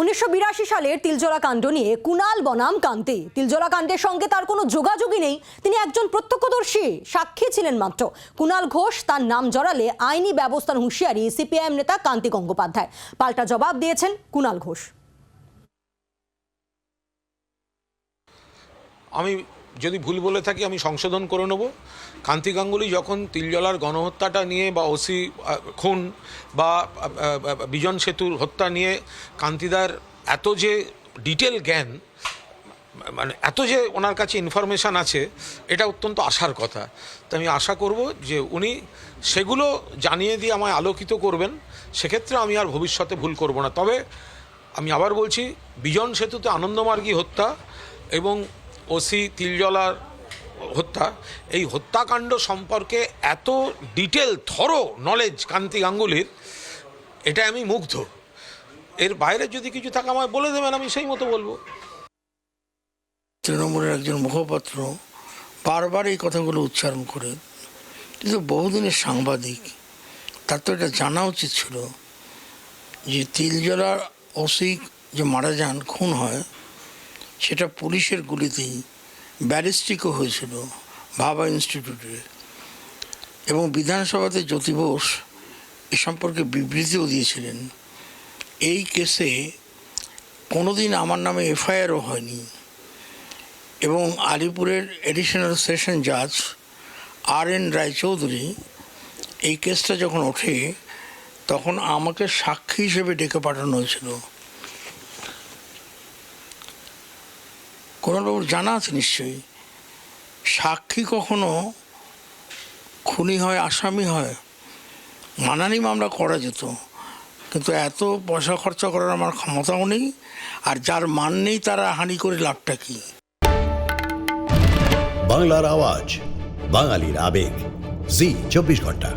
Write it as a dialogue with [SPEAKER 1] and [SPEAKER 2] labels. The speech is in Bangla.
[SPEAKER 1] উনিশশো বিরাশি সালের তিলজলা কাণ্ড নিয়ে কুনাল বনাম কান্তি। তিলজলা কাণ্ডের সঙ্গে তার কোনো যোগাযোগই নেই। তিনি একজন প্রত্যক্ষদর্শী, সাক্ষী ছিলেন মাত্র। কুনাল ঘোষ তার নাম জড়ালে আইনি ব্যবস্থার হুঁশিয়ারি সিপিআইএম নেতা কান্তি গঙ্গোপাধ্যায়। পাল্টা জবাব দিয়েছেন কুনাল ঘোষ।
[SPEAKER 2] আমি যদি ভুল বলে থাকি, আমি সংশোধন করে নেব। কান্তি গাঙ্গুলি যখন তিলজলার গণহত্যাটা নিয়ে বা ওসি খুন বা বিজন সেতুর হত্যা নিয়ে কান্তিদার এত যে ডিটেল জ্ঞান মানে এত যে ওনার কাছে ইনফরমেশান আছে, এটা অত্যন্ত আশার কথা। তো আমি আশা করব যে উনি সেগুলো জানিয়ে দিয়ে আমায় আলোকিত করবেন। সেক্ষেত্রে আমি আর ভবিষ্যতে ভুল করব না। তবে আমি আবার বলছি, বিজন সেতুতে আনন্দমার্গী হত্যা এবং ওসি তিলজলার হত্যা, এই হত্যাকাণ্ড সম্পর্কে এত ডিটেল, থরো নলেজ কান্তি গাঙ্গুলির, এটা আমি মুগ্ধ। এর বাইরে যদি কিছু থাকে আমায় বলে দেবেন, আমি সেই মতো বলব।
[SPEAKER 3] তৃণমূলের একজন মুখপাত্র বারবার এই কথাগুলো উচ্চারণ করে, কিন্তু বহুদিনের সাংবাদিক, তার তো এটা জানা উচিত ছিল যে তিলজলার ওসি যে মারা যান, খুন হয় সেটা পুলিশের গুলিতেই ব্যারিস্টিকও হয়েছিল, ভাবা ইনস্টিটিউটে এবং বিধানসভাতে জ্যোতি বোস এ সম্পর্কে বিবৃতিও দিয়েছিলেন। এই কেসে কোনোদিন আমার নামে এফআইআরও হয়নি। এবং আলিপুরের এডিশনাল সেশন জাজ আর এন রায়চৌধুরী এই কেসটা যখন ওঠে, তখন আমাকে সাক্ষী হিসেবে ডেকে পাঠানো হয়েছিল। কোনবাবুর জানা আছে নিশ্চয়ই। সাক্ষী কখনো খুনি হয়, আসামি হয়, মানানি মামলা করা যেত। কিন্তু এত পয়সা খরচা করার আমার ক্ষমতাও নেই, আর যার মান নেই তারা হানি করে লাভটা কী?
[SPEAKER 4] বাংলার আওয়াজ, বাঙালির আবেগ, জি, চব্বিশ ঘণ্টা।